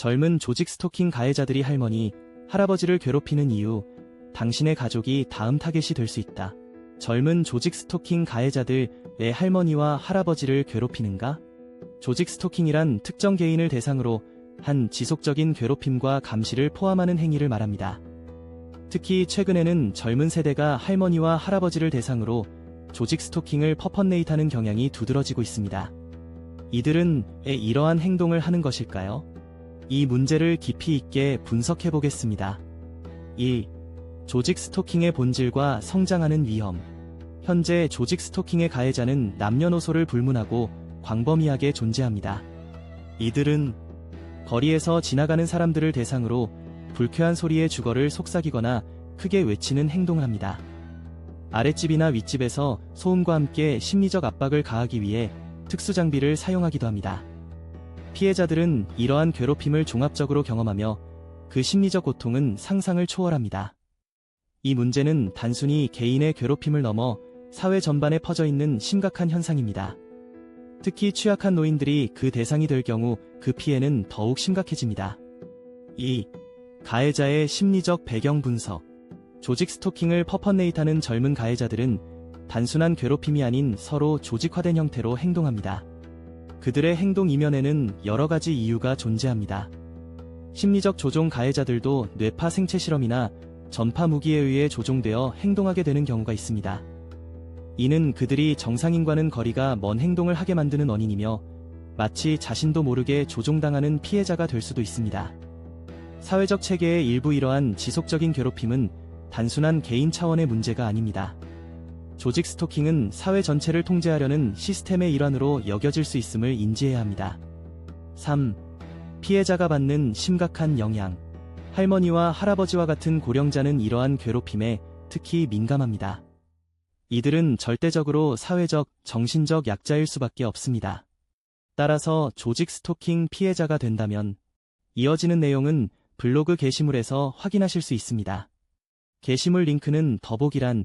젊은 조직 스토킹 가해자들이 할머니, 할아버지를 괴롭히는 이유, 당신의 가족이 다음 타겟이 될 수 있다. 젊은 조직 스토킹 가해자들 왜 할머니와 할아버지를 괴롭히는가? 조직 스토킹이란 특정 개인을 대상으로 한 지속적인 괴롭힘과 감시를 포함하는 행위를 말합니다. 특히 최근에는 젊은 세대가 할머니와 할아버지를 대상으로 조직 스토킹을 퍼펀네이트하는 경향이 두드러지고 있습니다. 이들은 왜 이러한 행동을 하는 것일까요? 이 문제를 깊이 있게 분석해 보겠습니다. 1. 조직 스토킹의 본질과 성장하는 위험. 현재 조직 스토킹의 가해자는 남녀노소를 불문하고 광범위하게 존재합니다. 이들은 거리에서 지나가는 사람들을 대상으로 불쾌한 소리의 주거를 속삭이거나 크게 외치는 행동을 합니다. 아랫집이나 윗집에서 소음과 함께 심리적 압박을 가하기 위해 특수 장비를 사용하기도 합니다. 피해자들은 이러한 괴롭힘을 종합적으로 경험하며 그 심리적 고통은 상상을 초월합니다. 이 문제는 단순히 개인의 괴롭힘을 넘어 사회 전반에 퍼져 있는 심각한 현상입니다. 특히 취약한 노인들이 그 대상이 될 경우 그 피해는 더욱 심각해집니다. 2. 가해자의 심리적 배경 분석. 조직 스토킹을 퍼펀네이트하는 젊은 가해자들은 단순한 괴롭힘이 아닌 서로 조직화된 형태로 행동합니다. 그들의 행동 이면에는 여러 가지 이유가 존재합니다. 심리적 조종 가해자들도 뇌파 생체 실험이나 전파 무기에 의해 조종되어 행동하게 되는 경우가 있습니다. 이는 그들이 정상인과는 거리가 먼 행동을 하게 만드는 원인이며 마치 자신도 모르게 조종당하는 피해자가 될 수도 있습니다. 사회적 체계의 일부 이러한 지속적인 괴롭힘은 단순한 개인 차원의 문제가 아닙니다. 조직 스토킹은 사회 전체를 통제하려는 시스템의 일환으로 여겨질 수 있음을 인지해야 합니다. 3. 피해자가 받는 심각한 영향. 할머니와 할아버지와 같은 고령자는 이러한 괴롭힘에 특히 민감합니다. 이들은 절대적으로 사회적, 정신적 약자일 수밖에 없습니다. 따라서 조직 스토킹 피해자가 된다면 이어지는 내용은 블로그 게시물에서 확인하실 수 있습니다. 게시물 링크는 더보기란